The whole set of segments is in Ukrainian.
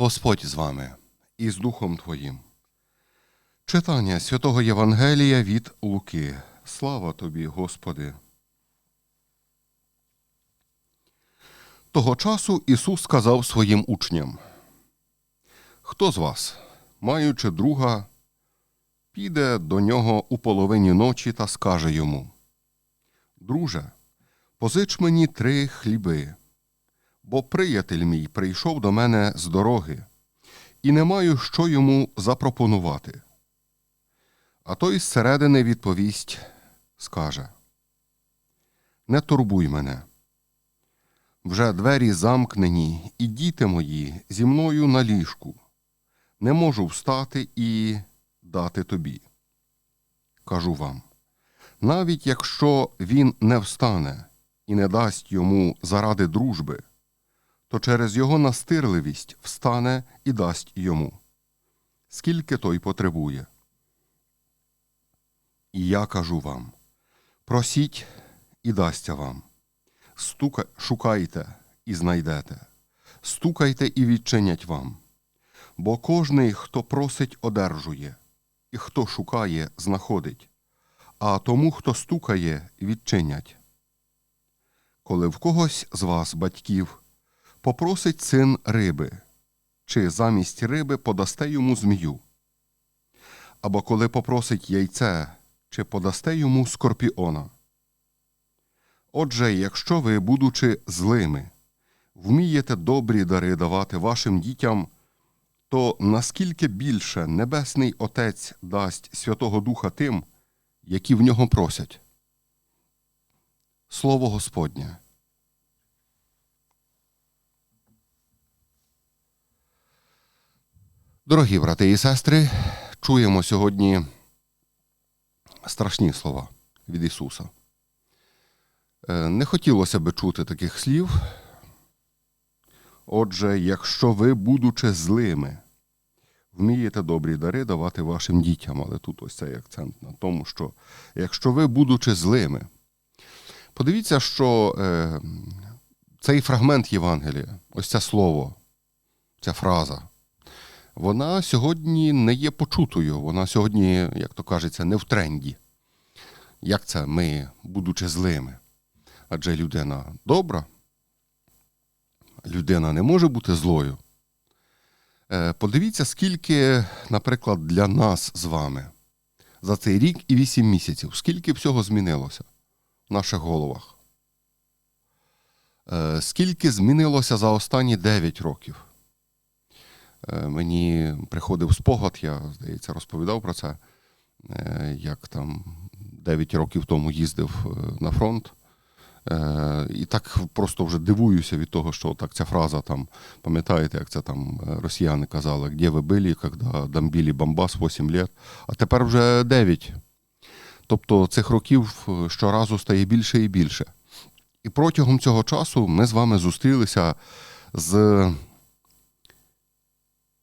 Господь з вами і з Духом Твоїм. Читання святого Євангелія від Луки. Слава тобі, Господи. Того часу Ісус сказав своїм учням: Хто з вас, маючи друга, піде до нього у половині ночі та скаже йому: Друже, позич мені три хліби, бо приятель мій прийшов до мене з дороги, і не маю що йому запропонувати. А той зсередини відповість скаже: Не турбуй мене. Вже двері замкнені, і діти мої зі мною на ліжку. Не можу встати і дати тобі. Кажу вам, навіть якщо він не встане і не дасть йому заради дружби, то через його настирливість встане і дасть йому. Скільки той потребує. І я кажу вам: просіть і дасться вам. Стука... Шукайте і знайдете, стукайте і відчинять вам. Бо кожний, хто просить, одержує, і хто шукає, знаходить, а тому, хто стукає, відчинять. Коли в когось з вас, батьків, попросить син риби, чи замість риби подасте йому змію, або коли попросить яйце, чи подасте йому скорпіона. Отже, якщо ви, будучи злими, вмієте добрі дари давати вашим дітям, то наскільки більше Небесний Отець дасть Святого Духа тим, які в нього просять. Слово Господнє. Дорогі брати і сестри, чуємо сьогодні страшні слова від Ісуса. Е, Не хотілося би чути таких слів. Отже, якщо ви, будучи злими, вмієте добрі дари давати вашим дітям, але тут ось цей акцент на тому, що якщо ви, будучи злими, подивіться, що е, цей фрагмент Євангелія, ось це слово, ця фраза, вона сьогодні не є почутою, вона сьогодні, як то кажеться, не в тренді. Як це ми, будучи злими? Адже людина добра, людина не може бути злою. Е, Подивіться, скільки, наприклад, для нас з вами за цей рік і вісім місяців, скільки всього змінилося в наших головах. Е, Скільки змінилося за останні 9 років. Е, Мені приходив спогад, я, здається, розповідав про це, е, як там 9 років тому їздив е, на фронт. І так просто вже дивуюся від того, що так ця фраза там, пам'ятаєте, як це там росіяни казали, де ви були, коли дамбілі Бомбас 8 лет, а тепер вже 9. Такого цих років щоразу стає більше і більше. І протягом цього часу ми з вами зустрілися з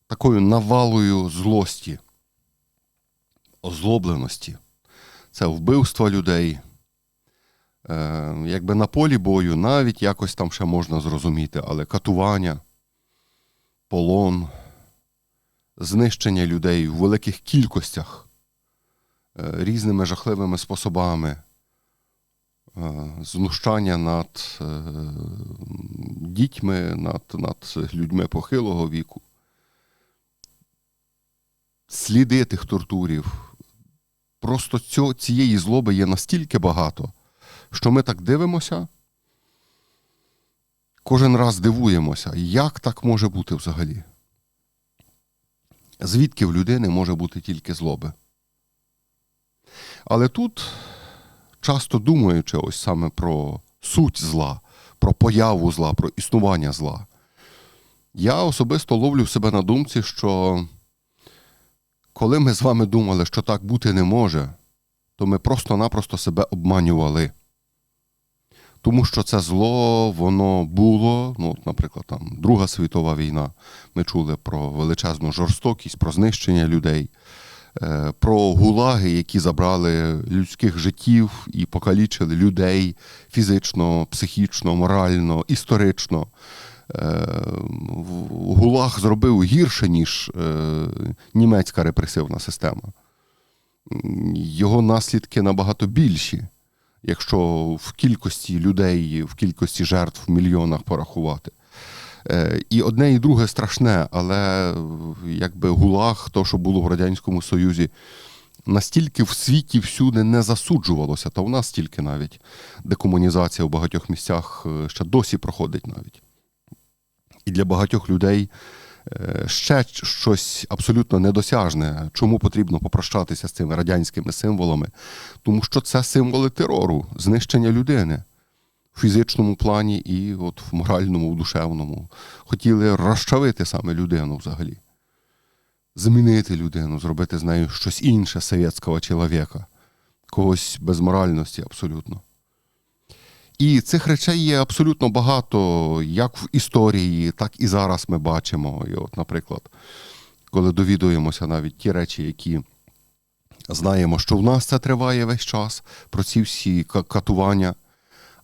такою навалою злості, озлобленості. Це вбивство людей. Е, якби на полі бою навіть якось там ще можна зрозуміти, але катування, полон, знищення людей в великих кількостях е, різними жахливими способами, е, знущання над е, дітьми, над, над людьми похилого віку, сліди тих тортурів. Просто цього, цієї злоби є настільки багато що ми так дивимося, кожен раз дивуємося, як так може бути взагалі? Звідки в людини може бути тільки злоби? Але тут, часто думаючи ось саме про суть зла, про появу зла, про існування зла, я особисто ловлю себе на думці, що коли ми з вами думали, що так бути не може, то ми просто-напросто себе обманювали тому що це зло, воно було. Ну, наприклад, там Друга світова війна. Ми чули про величезну жорстокість, про знищення людей, е, про гулаги, які забрали людських життів і покалічили людей фізично, психічно, морально, історично. В Гулаг зробив гірше, ніж е, німецька репресивна система. Його наслідки набагато більші, якщо в кількості людей, в кількості жертв в мільйонах порахувати. Е, І одне і друге страшне, але е, якби гулаг, то, що було в Радянському Союзі, настільки в світі всюди не засуджувалося, та у нас тільки навіть декомунізація в багатьох місцях е, ще досі проходить навіть. І для багатьох людей е, ще щось абсолютно недосяжне. Чому потрібно попрощатися з цими радянськими символами? Тому що це символи терору, знищення людини в фізичному плані і от в моральному, в душевному. Хотіли розчавити саме людину взагалі. Змінити людину, зробити з нею щось інше совєтського чоловіка, когось без моральності абсолютно. І цих речей є абсолютно багато, як в історії, так і зараз ми бачимо. І от, наприклад, коли довідуємося навіть ті речі, які знаємо, що в нас це триває весь час, про ці всі катування.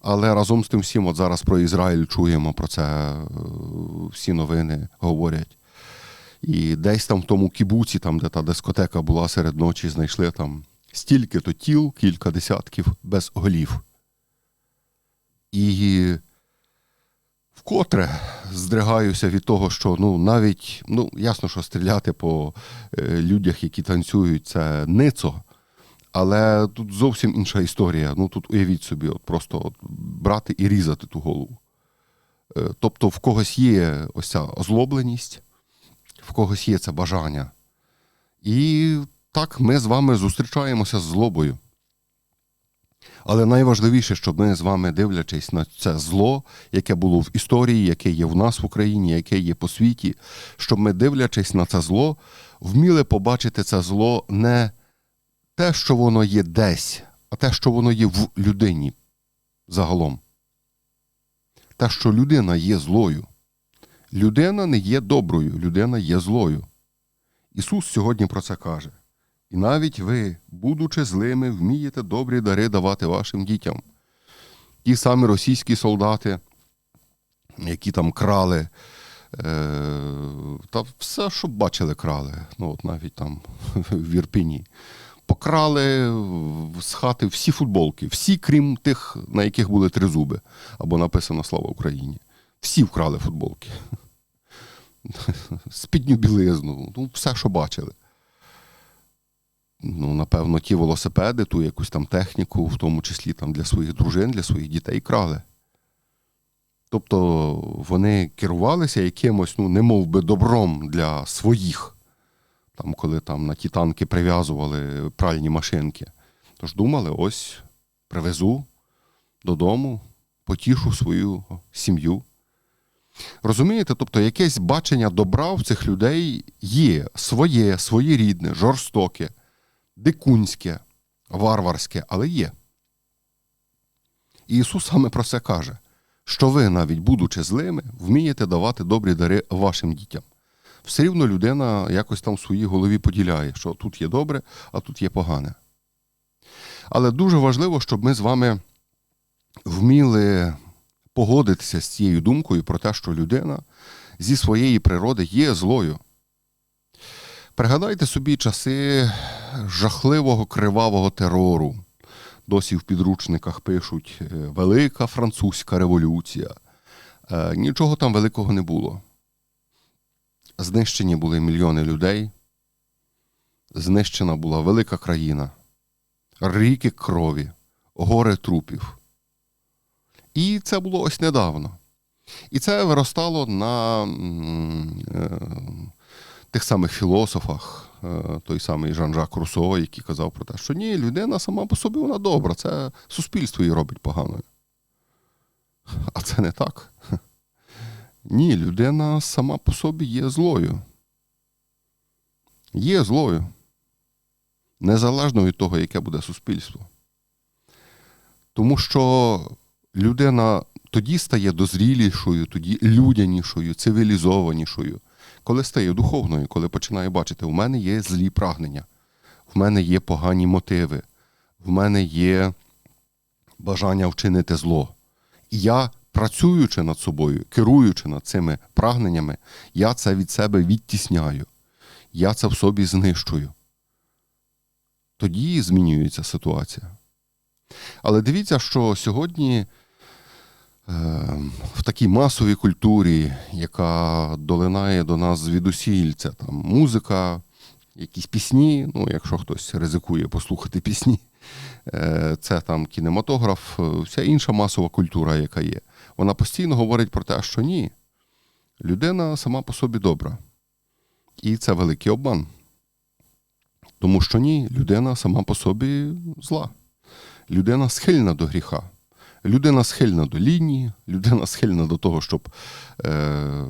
Але разом з тим всім, от зараз про Ізраїль чуємо, про це е, всі новини говорять. І десь там в тому кібуці, там, де та дискотека була серед ночі, знайшли там стільки-то тіл, кілька десятків без голів. І вкотре здригаюся від того, що ну, навіть, ну, ясно, що стріляти по е, людях, які танцюють, це ницо. Але тут зовсім інша історія. Ну тут уявіть собі, от просто от брати і різати ту голову. Е, Тобто в когось є ось ця озлобленість, в когось є це бажання. І так ми з вами зустрічаємося з злобою. Але найважливіше, щоб ми з вами, дивлячись на це зло, яке було в історії, яке є в нас в Україні, яке є по світі, щоб ми, дивлячись на це зло, вміли побачити це зло не те, що воно є десь, а те, що воно є в людині загалом. Те, що людина є злою. Людина не є доброю, людина є злою. Ісус сьогодні про це каже. І навіть ви, будучи злими, вмієте добрі дари давати вашим дітям. Ті самі російські солдати, які там крали, е, та все, що бачили, крали. Ну, от навіть там в Ірпіні. Покрали з хати всі футболки, всі, крім тих, на яких були три зуби, або написано Слава Україні. Всі вкрали футболки. Спідню білизну, ну, все, що бачили. Ну, напевно, ті велосипеди, ту якусь там техніку, в тому числі там для своїх дружин, для своїх дітей крали. Тобто вони керувалися якимось, ну, не мов би, добром для своїх, там, коли там на ті танки прив'язували пральні машинки. Тож думали, ось привезу додому, потішу свою сім'ю. Розумієте, тобто якесь бачення добра в цих людей є своє, своєрідне, жорстоке, дикунське, варварське, але є. І Ісус саме про це каже, що ви, навіть будучи злими, вмієте давати добрі дари вашим дітям. Все рівно людина якось там в своїй голові поділяє, що тут є добре, а тут є погане. Але дуже важливо, щоб ми з вами вміли погодитися з цією думкою про те, що людина зі своєї природи є злою. Пригадайте собі часи жахливого кривавого терору. Досі в підручниках пишуть е, Велика Французька революція. Е, Нічого там великого не було. Знищені були мільйони людей, знищена була велика країна, ріки крові, гори трупів. І це було ось недавно. І це виростало на е, тих самих філософах, той самий Жан-Жак Руссо, який казав про те, що ні, людина сама по собі вона добра, це суспільство її робить поганою. А це не так. Ні, людина сама по собі є злою. Є злою. Незалежно від того, яке буде суспільство. Тому що людина тоді стає дозрілішою, тоді людянішою, цивілізованішою, коли стає духовною, коли починає бачити, у мене є злі прагнення, в мене є погані мотиви, в мене є бажання вчинити зло. І я працюючи над собою, керуючи над цими прагненнями, я це від себе відтісняю. Я це в собі знищую. Тоді змінюється ситуація. Але дивіться, що сьогодні в такій масовій культурі, яка долинає до нас звідусіль, це там музика, якісь пісні, ну, якщо хтось ризикує послухати пісні, е, це там кінематограф, е, вся інша масова культура, яка є. Вона постійно говорить про те, що ні, людина сама по собі добра. І це великий обман. Тому що ні, людина сама по собі зла. Людина схильна до гріха. Людина схильна до лінії, людина схильна до того, щоб е,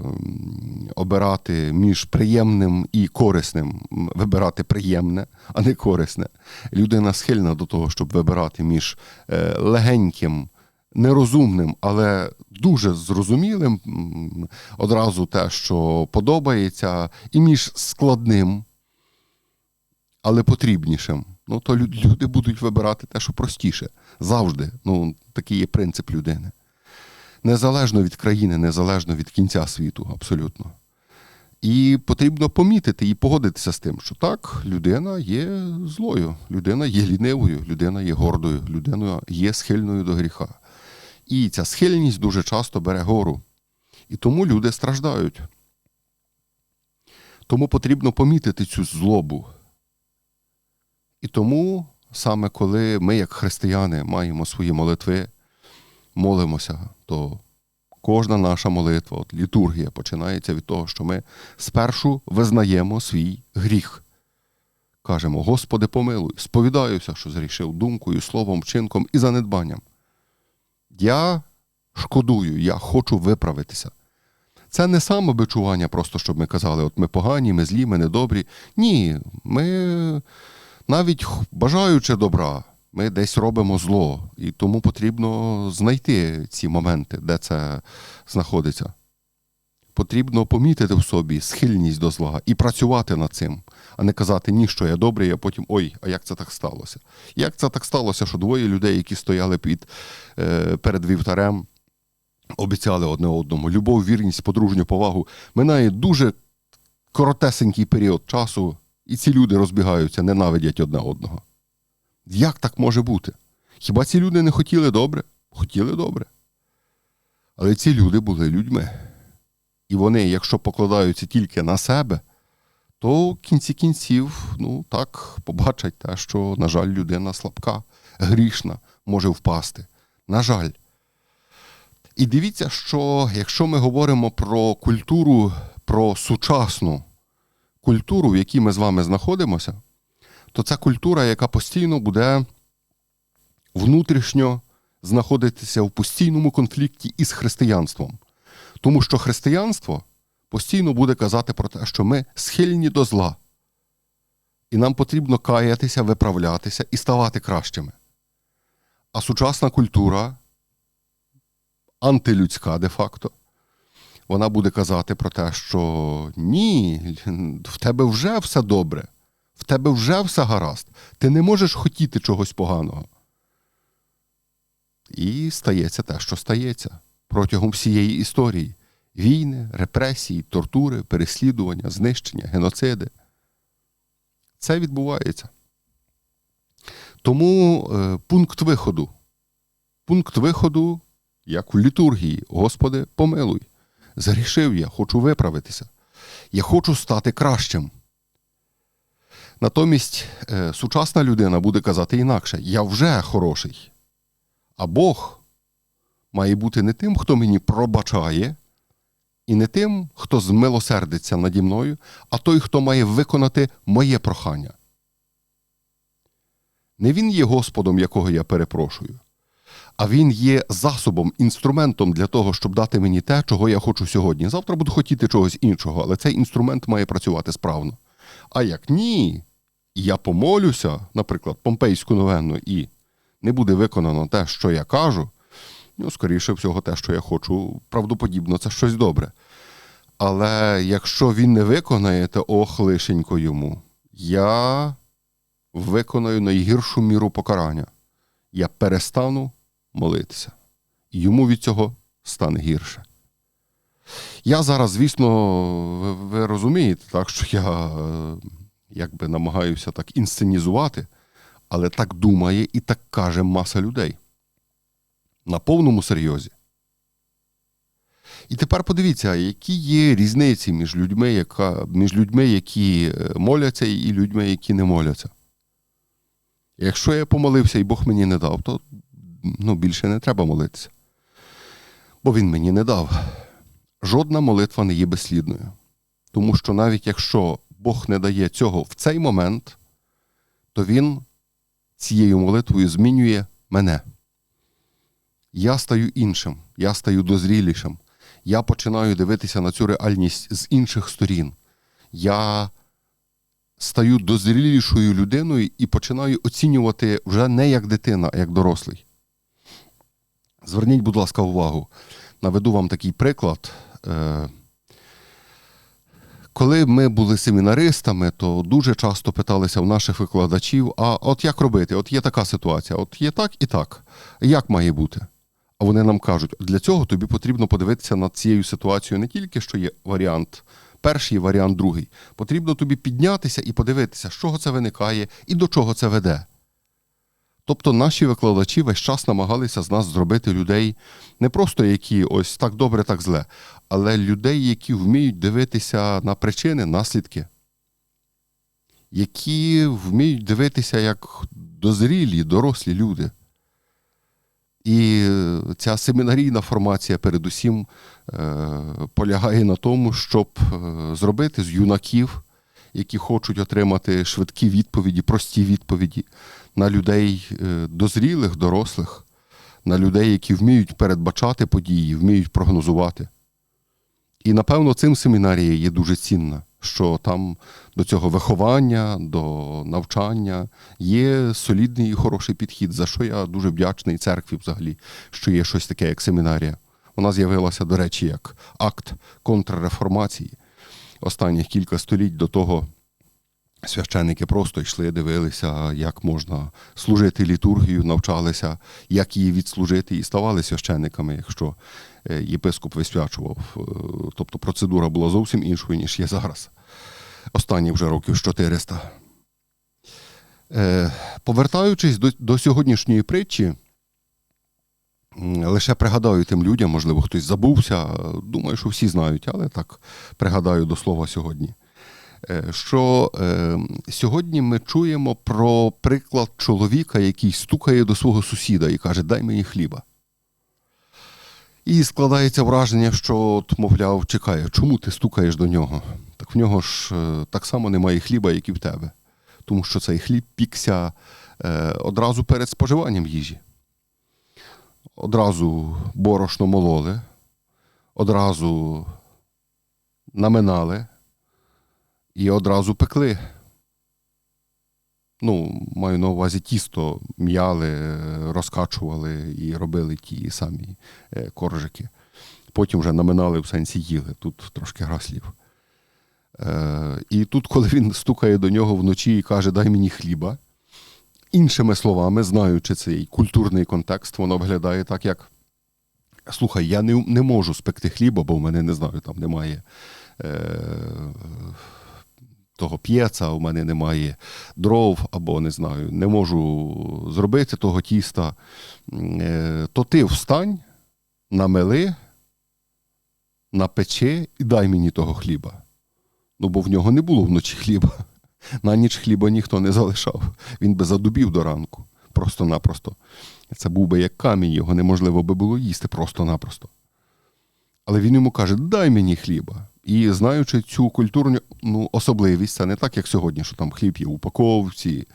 обирати між приємним і корисним, вибирати приємне, а не корисне. Людина схильна до того, щоб вибирати між е, легеньким, нерозумним, але дуже зрозумілим одразу те, що подобається, і між складним, але потрібнішим. Ну, то люди будуть вибирати те, що простіше. Завжди. Ну, такий є принцип людини. Незалежно від країни, незалежно від кінця світу, абсолютно. І потрібно помітити і погодитися з тим, що так, людина є злою, людина є лінивою, людина є гордою, людина є схильною до гріха. І ця схильність дуже часто бере гору. І тому люди страждають. Тому потрібно помітити цю злобу. І тому саме коли ми, як християни, маємо свої молитви, молимося, то кожна наша молитва, от літургія починається від того, що ми спершу визнаємо свій гріх. Кажемо, Господи, помилуй, сповідаюся, що зрішив думкою, словом, вчинком і занедбанням. Я шкодую, я хочу виправитися. Це не самобичування, просто щоб ми казали, от ми погані, ми злі, ми недобрі. Ні, ми навіть бажаючи добра, ми десь робимо зло, і тому потрібно знайти ці моменти, де це знаходиться. Потрібно помітити в собі схильність до зла і працювати над цим, а не казати ні, що я добрий, а потім ой, а як це так сталося? Як це так сталося, що двоє людей, які стояли під, е, перед вівтарем, обіцяли одне одному любов, вірність, подружню повагу, минає дуже коротесенький період часу, і ці люди розбігаються, ненавидять одне одного. Як так може бути? Хіба ці люди не хотіли добре? Хотіли добре. Але ці люди були людьми. І вони, якщо покладаються тільки на себе, то в кінці кінців, ну так, побачать те, що, на жаль, людина слабка, грішна, може впасти. На жаль. І дивіться, що якщо ми говоримо про культуру, про сучасну культуру, в якій ми з вами знаходимося, то це культура, яка постійно буде внутрішньо знаходитися в постійному конфлікті із християнством. Тому що християнство постійно буде казати про те, що ми схильні до зла. І нам потрібно каятися, виправлятися і ставати кращими. А сучасна культура, антилюдська де-факто, вона буде казати про те, що ні, в тебе вже все добре, в тебе вже все гаразд. Ти не можеш хотіти чогось поганого. І стається те, що стається протягом всієї історії: війни, репресії, тортури, переслідування, знищення, геноциди. Це відбувається. Тому е, пункт виходу. Пункт виходу, як в літургії, Господи, помилуй. Зарішив я, хочу виправитися. Я хочу стати кращим. Натомість е, сучасна людина буде казати інакше: я вже хороший. А Бог має бути не тим, хто мені пробачає, і не тим, хто змилосердиться наді мною, а той, хто має виконати моє прохання. Не він є Господом, якого я перепрошую, а він є засобом, інструментом для того, щоб дати мені те, чого я хочу сьогодні. Завтра буду хотіти чогось іншого, але цей інструмент має працювати справно. А як ні, я помолюся, наприклад, помпейську новенну, і не буде виконано те, що я кажу, ну, скоріше всього, те, що я хочу, правдоподібно, це щось добре. Але якщо він не виконає, то ох, лишенько йому. Я виконаю найгіршу міру покарання. Я перестану молитися. І йому від цього стане гірше. Я зараз, звісно, ви, ви розумієте, так, що я е, якби намагаюся так інсценізувати, але так думає і так каже маса людей. На повному серйозі. І тепер подивіться, які є різниці між людьми, яка, між людьми, які е, моляться, і людьми, які не моляться. Якщо я помолився і Бог мені не дав, то ну, більше не треба молитися. Бо Він мені не дав. Жодна молитва не є безслідною. Тому що навіть якщо Бог не дає цього в цей момент, то Він цією молитвою змінює мене. Я стаю іншим, я стаю дозрілішим. Я починаю дивитися на цю реальність з інших сторін. Я стаю дозрілішою людиною і починаю оцінювати вже не як дитина, а як дорослий. Зверніть, будь ласка, увагу. Наведу вам такий приклад. Е, Коли ми були семінаристами, то дуже часто питалися в наших викладачів: а от як робити? От є така ситуація, от є так і так. Як має бути? А вони нам кажуть, для цього тобі потрібно подивитися над цією ситуацією не тільки, що є варіант перший, варіант другий. Потрібно тобі піднятися і подивитися, з чого це виникає і до чого це веде. Тобто наші викладачі весь час намагалися з нас зробити людей не просто які ось так добре, так зле, але людей, які вміють дивитися на причини, наслідки, які вміють дивитися як дозрілі, дорослі люди. І ця семінарійна формація, передусім, е, полягає на тому, щоб е, зробити з юнаків, які хочуть отримати швидкі відповіді, прості відповіді, на людей е, дозрілих, дорослих, на людей, які вміють передбачати події, вміють прогнозувати. І напевно цим семінарія є дуже цінна, що там до цього виховання, до навчання є солідний і хороший підхід, за що я дуже вдячний церкві взагалі, що є щось таке, як семінарія. Вона з'явилася, до речі, як акт контрреформації. Останніх кілька століть до того священники просто йшли, дивилися, як можна служити літургію, навчалися, як її відслужити, і ставали священниками, якщо е, єпископ висвячував. Е, Тобто процедура була зовсім іншою, ніж є зараз. Останні вже років 400. Е, Повертаючись до, до сьогоднішньої притчі, лише пригадаю тим людям, можливо, хтось забувся. Думаю, що всі знають, але так пригадаю до слова сьогодні. Е, Що е, сьогодні ми чуємо про приклад чоловіка, який стукає до свого сусіда і каже: Дай мені хліба. І складається враження, що, от, мовляв, чекає, чому ти стукаєш до нього? Так в нього ж е, так само немає хліба, як і в тебе. Тому що цей хліб пікся одразу перед споживанням їжі. Одразу борошно мололи, одразу наминали і одразу пекли. Ну, маю на увазі тісто м'яли, е, розкачували і робили ті самі е, коржики. Потім вже наминали в сенсі їли. Тут трошки гра слів. Е, і тут, коли він стукає до нього вночі і каже, дай мені хліба, іншими словами, знаючи цей культурний контекст, воно виглядає так, як слухай, я не, не можу спекти хліба, бо в мене не знаю, там немає. Е, того п'єца, у мене немає дров, або не знаю, не можу зробити того тіста, Е, то ти встань, намели, напечи і дай мені того хліба. Ну, бо в нього не було вночі хліба. На ніч хліба ніхто не залишав. Він би задубів до ранку. Просто-напросто. Це був би як камінь, його неможливо би було їсти просто-напросто. Але він йому каже: дай мені хліба. І знаючи цю культурну ну, особливість, це не так, як сьогодні, що там хліб є в упаковці,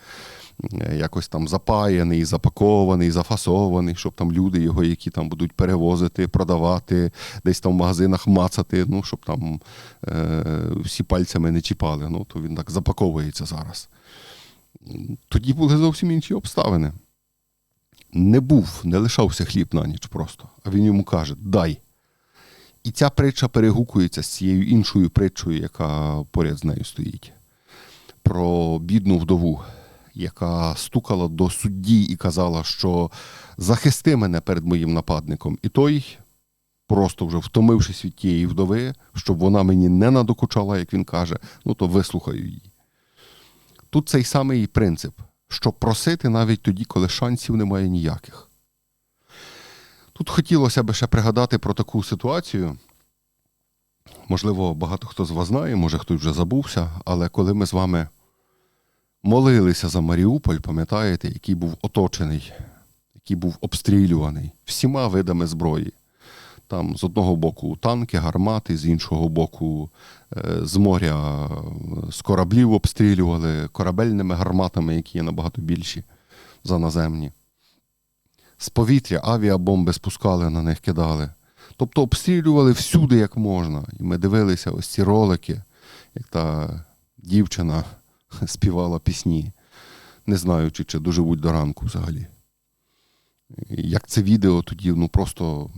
е, якось там запаяний, запакований, зафасований, щоб там люди його, які там будуть перевозити, продавати, десь там в магазинах мацати, ну, щоб там е, всі пальцями не чіпали. Ну, то він так запаковується зараз. Тоді були зовсім інші обставини. Не був, не лишався хліб на ніч просто. А він йому каже: дай. І ця притча перегукується з цією іншою притчою, яка поряд з нею стоїть. Про бідну вдову, яка стукала до судді і казала, що захисти мене перед моїм нападником. І той просто вже втомившись від тієї вдови, щоб вона мені не надокучала, як він каже, ну то вислухаю її. Тут цей самий принцип, що просити навіть тоді, коли шансів немає ніяких. Тут хотілося б ще пригадати про таку ситуацію. Можливо, багато хто з вас знає, може хтось вже забувся, але коли ми з вами молилися за Маріуполь, пам'ятаєте, який був оточений, який був обстрілюваний всіма видами зброї. Там з одного боку танки, гармати, з іншого боку е, з моря е, з кораблів обстрілювали корабельними гарматами, які є набагато більші за наземні. З повітря авіабомби спускали на них, кидали. Тобто обстрілювали всюди, як можна. І ми дивилися ось ці ролики, як та дівчина співала пісні, не знаючи, чи доживуть до ранку взагалі. Як це відео тоді ну, просто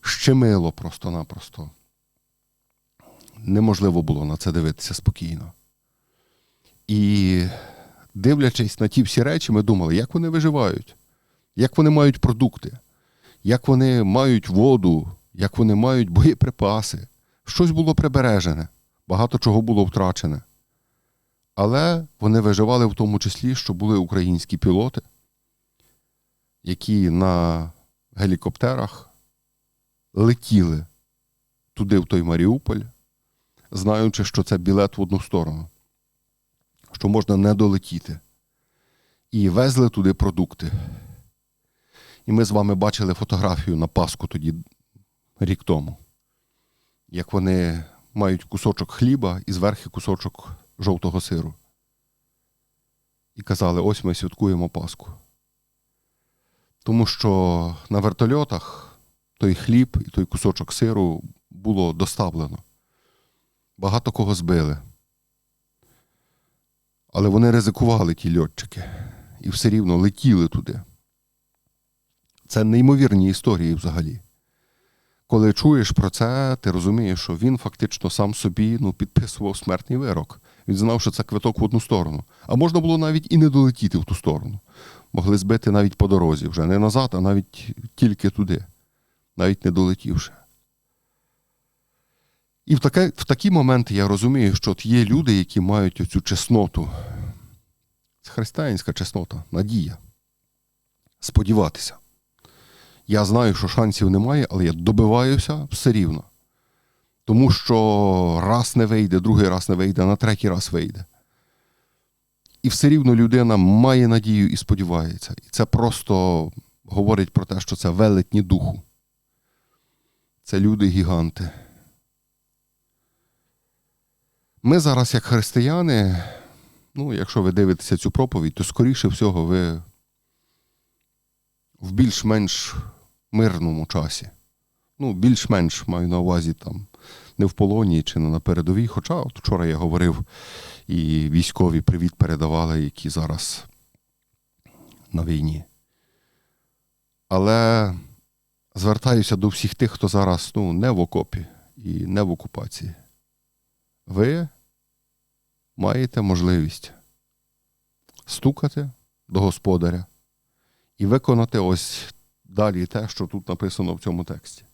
щемило просто-напросто. Неможливо було на це дивитися спокійно. І дивлячись на ті всі речі, ми думали, як вони виживають, як вони мають продукти, як вони мають воду, як вони мають боєприпаси. Щось було прибережене, багато чого було втрачене. Але вони виживали в тому числі, що були українські пілоти, які на гелікоптерах летіли туди, в той Маріуполь, знаючи, що це білет в одну сторону, що можна не долетіти. І везли туди продукти. І ми з вами бачили фотографію на Пасху тоді рік тому, як вони мають кусочок хліба і зверху кусочок жовтого сиру. І казали: ось ми святкуємо Пасху. Тому що на вертольотах той хліб і той кусочок сиру було доставлено. Багато кого збили. Але вони ризикували ті льотчики і все рівно летіли туди. Це неймовірні історії взагалі. Коли чуєш про це, ти розумієш, що він фактично сам собі ну, підписував смертний вирок. Він знав, що це квиток в одну сторону. А можна було навіть і не долетіти в ту сторону. Могли збити навіть по дорозі, вже не назад, а навіть тільки туди, навіть не долетівши. І в, таке, в такі моменти я розумію, що от є люди, які мають оцю чесноту. Це християнська чеснота, надія. Сподіватися. Я знаю, що шансів немає, але я добиваюся все рівно. Тому що раз не вийде, другий раз не вийде, на третій раз вийде. І все рівно людина має надію і сподівається. І це просто говорить про те, що це велетні духу. Це люди-гіганти. Ми зараз, як християни, ну, якщо ви дивитеся цю проповідь, то скоріше всього ви в більш-менш мирному часі. Ну, більш-менш маю на увазі там не в полоні чи не на передовій. Хоча от вчора я говорив, і військові привіт передавали, які зараз на війні. Але звертаюся до всіх тих, хто зараз ну, не в окопі і не в окупації. Ви маєте можливість стукати до господаря і виконати ось далі те, що тут написано в цьому тексті.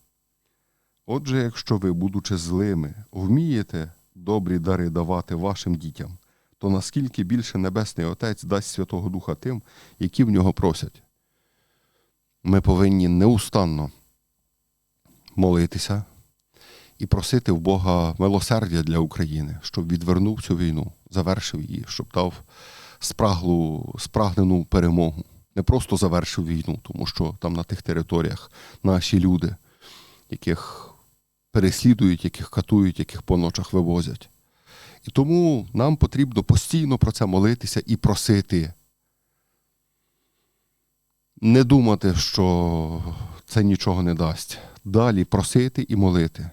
Отже, якщо ви, будучи злими, вмієте добрі дари давати вашим дітям, то наскільки більше Небесний Отець дасть Святого Духа тим, які в нього просять. Ми повинні неустанно молитися і просити в Бога милосердя для України, щоб відвернув цю війну, завершив її, щоб дав спраглу, спрагнену перемогу. Не просто завершив війну, тому що там на тих територіях наші люди, яких переслідують, яких катують, яких по ночах вивозять. І тому нам потрібно постійно про це молитися і просити. Не думати, що це нічого не дасть. Далі просити і молити.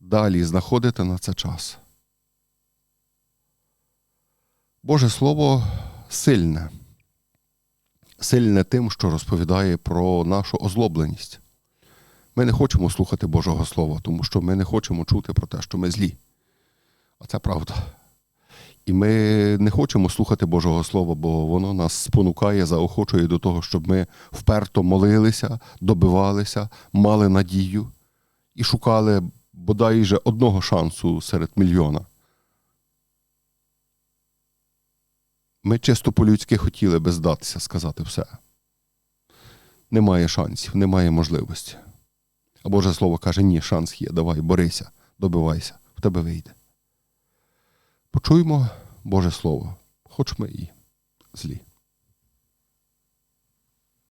Далі знаходити на це час. Боже Слово сильне. Сильне тим, що розповідає про нашу озлобленість. Ми не хочемо слухати Божого Слова, тому що ми не хочемо чути про те, що ми злі. А це правда. І ми не хочемо слухати Божого Слова, бо воно нас спонукає, заохочує до того, щоб ми вперто молилися, добивалися, мали надію і шукали бодай вже одного шансу серед мільйона. Ми чисто по-людськи хотіли би здатися, сказати все. Немає шансів, немає можливості. А Боже Слово каже: ні, шанс є, давай, борися, добивайся, в тебе вийде. Почуймо Боже Слово, хоч ми і злі.